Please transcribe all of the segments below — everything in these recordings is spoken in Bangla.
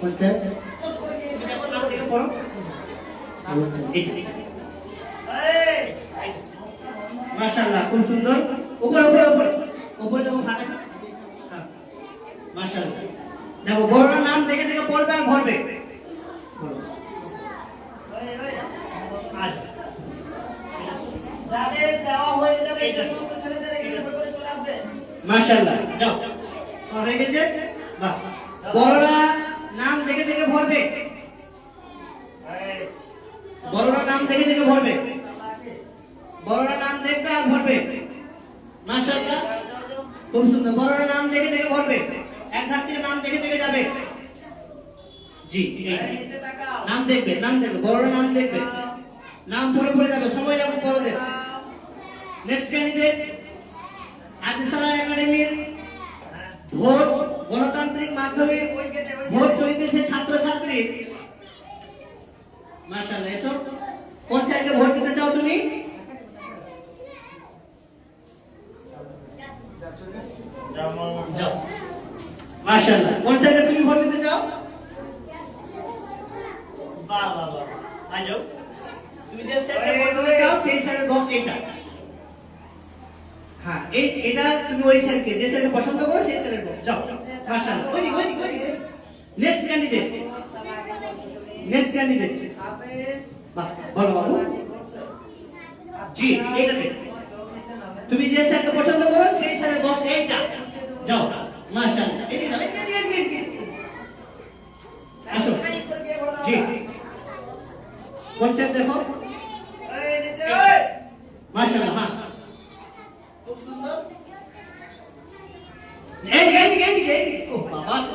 হচ্ছে হ্যাঁ। মাশাআল্লাহ। যাও। তোমার গেছে? বাহ। বড়রা নাম দেখে দেখে ভরবে। বড়রা নাম দেখে দেখে ভরবে। বড়রা নাম দেখবে আর ভরবে। মাশাআল্লাহ। খুব সুন্দর। বড়রা নাম দেখে দেখে ভরবে। এক ধাপ নাম দেখে দেখে যাবে। জি নাম দেখবে নাম দেখবে। বড়রা নাম দেখবে। নাম পড়ে পড়ে যাবে। সময় যাবে বড়দের। নেক্সট ক্যান্ডিডেট আদিসালা ভোট গণতান্ত্রিক মাধ্যমে ভোট চলিতেছে ছাত্রছাত্রী মাশাআল্লাহ, এসো। কোন সাইডে ভোট দিতে চাও তুমি? সাইডে তুমি ভোট দিতে চাও? বাহ বাহ বাহ আজো তুমি যে সাইডে ভোট দিতে চাও, সেই সাইডের বক্স এটা হ্যাঁ এই এটা তুমি ওই সাইডকে যে স্যারকে পছন্দ করো সেই যাও মাশাআল্লাহ ওই ওই ওই নেক্সট ক্যান্ডিডেট নেক্সট ক্যান্ডিডেট বাহ বলো বাবু জি এইটাতে। তুমি যে পছন্দ করো সেই বক্স এইটা। যাও মাশাআল্লাহ এদিকে যাও এদিকে এদিকে এদিকে আসো। জি। কোন সাইড দেখো? মাশাআল্লাহ হ্যাঁ খুব সুন্দর এইদিকে এইদিকে এইদিকে এইদিকে ও বাবা তোমরা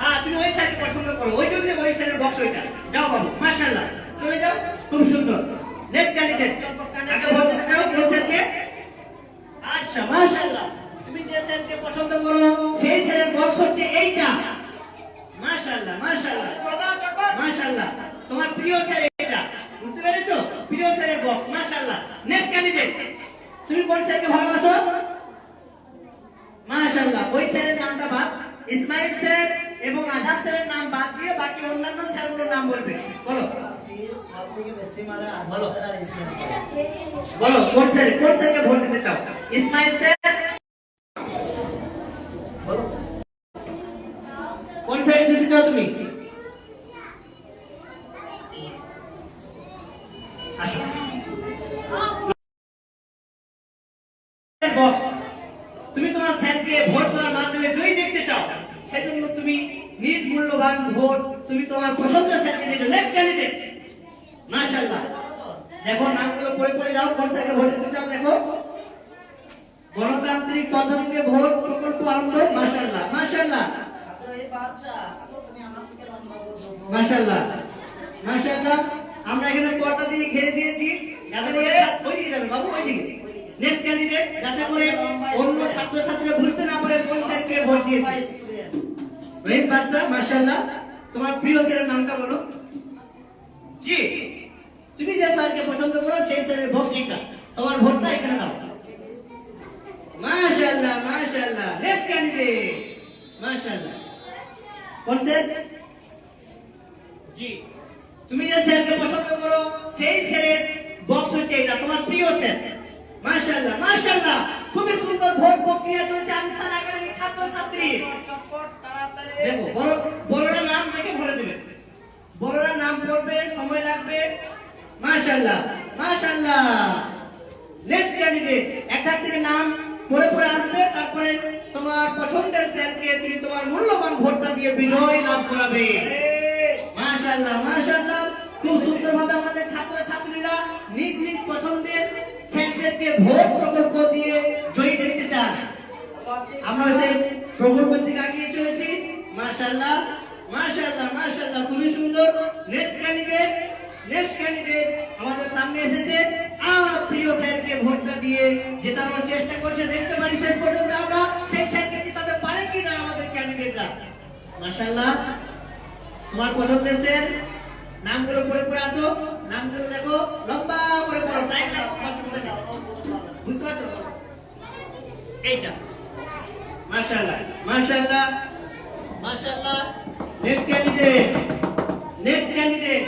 হ্যাঁ তুমি ওই সাইড পছন্দ করো, ওই জন্য ওই সাইডের বক্স ওইটা। যাও বাবু, মাশাআল্লাহ। খুব সুন্দর। নেক্সট ক্যান্ডিডেট ভোট দিতে চাও কোন সাইডকে আচ্ছা মাশাআল্লাহ। তোমার প্রিয় স্যার এটা বুঝতে পেরেছ? প্রিয় স্যারের বক্স মাশাআল্লাহ। নেক্সট ক্যান্ডিডেট তুমি কোন স্যারকে ভালোবাসো? মাশাআল্লাহ। ওই স্যারের নামটা বাদ ইসমাইল স্যার এবং আজাদ স্যারের নাম বাদ দিয়ে বাকি অন্যান্য স্যারগুলোর নাম বলবে। বলো। বলো। কোন স্যার কোন স্যারকে ভোট দিতে চাও? ইসমাইল স্যার? বলো। কোন তুমি? বক্স তুমি তোমার স্যারকে ভোট দেওয়ার মাধ্যমে জয়ী দেখতে চাও সেজন্য তুমি নিজ মূল্যবান ভোট তুমি তোমার পছন্দের স্যারকে নেক্সট ক্যান্ডিডেট মাশাআল্লাহ। দেখো নামগুলো পড়ে পড়ে যাও, কোন ভোট দিতে চাও দেখো। গণতান্ত্রিক পদ্ধতিতে ভোট প্রকল্প আরম্ভ, মাশাআল্লাহ মাশাআল্লাহ। মাশাআল্লাহ মাশাআল্লাহ। আমরা এখানে পর্দা দিয়ে ঘিরে দিয়েছি। যাতে করে ওই দিকে যাবে। বাবু ওই দিকে নেক্সট ক্যান্ডিডেট যাতে করে অন্য ছাত্রছাত্রীরা বুঝতে না পারে কোন স্যারকে ভোট দিয়েছে। রহিম বাদশা মাশাআল্লাহ তোমার প্রিয় স্যারের নামটা বলো। জি। তুমি যে স্যারকে পছন্দ করো সেই স্যারের বক্স এইটা তোমার ভোটটা এখানে দাও। মাশাআল্লাহ মাশাআল্লাহ। নেক্সট ক্যান্ডিডেট মাশাআল্লাহ। কোন স্যার? জি। তুমি যে স্যারকে পছন্দ করো সেই স্যারের বক্স হচ্ছে এটা তোমার প্রিয় স্যার। মাশাআল্লাহ মাশাআল্লাহ। খুবই সুন্দর ভোট প্রক্রিয়া চলছে আনসার একাডেমি ছাত্র ছাত্রী দেখো বড়রা নাম দেখে ভরে দেবে। বড়রা নাম পড়বে সময় লাগবে। মাশাআল্লাহ মাশাআল্লাহ। নেক্সট ক্যান্ডিডেট একটা থেকে নাম পড়ে পড়ে আসবে। তারপরে তোমার পছন্দের স্যারকে তুমি তোমার মূল্যবান ভোটটা দিয়ে বিজয় লাভ করাবে। মাশাআল্লাহ মাশাআল্লাহ। খুব সুন্দর সুন্দরভাবে আমাদের ছাত্র ছাত্রীরা নিজ নিজ পছন্দের আমরা দিকে মাশাআল্লাহ মাশাআল্লাহ সুন্দর। নেক্সট ক্যান্ডিডেট নেক্সট ক্যান্ডিডেট আমাদের সামনে এসেছে। আর প্রিয় স্যারকে ভোটটা দিয়ে জেতানোর চেষ্টা করছে। দেখতে পারি শেষ পর্যন্ত আমরা। সেই স্যারকে জেতাতে পারে কিনা আমাদের ক্যান্ডিডেটরা মাশাআল্লাহ, তোমার পছন্দের স্যার, নামগুলো পড়ে পড়ে আসো। নামগুলো দেখো, লম্বা করে পড়ো। টাইম লাগছে বুঝতে পারছ? এইটা। মাশাআল্লাহ মাশাআল্লাহ। মাশাআল্লাহ নেক্সট ক্যান্ডিডেট নেক্সট ক্যান্ডিডেট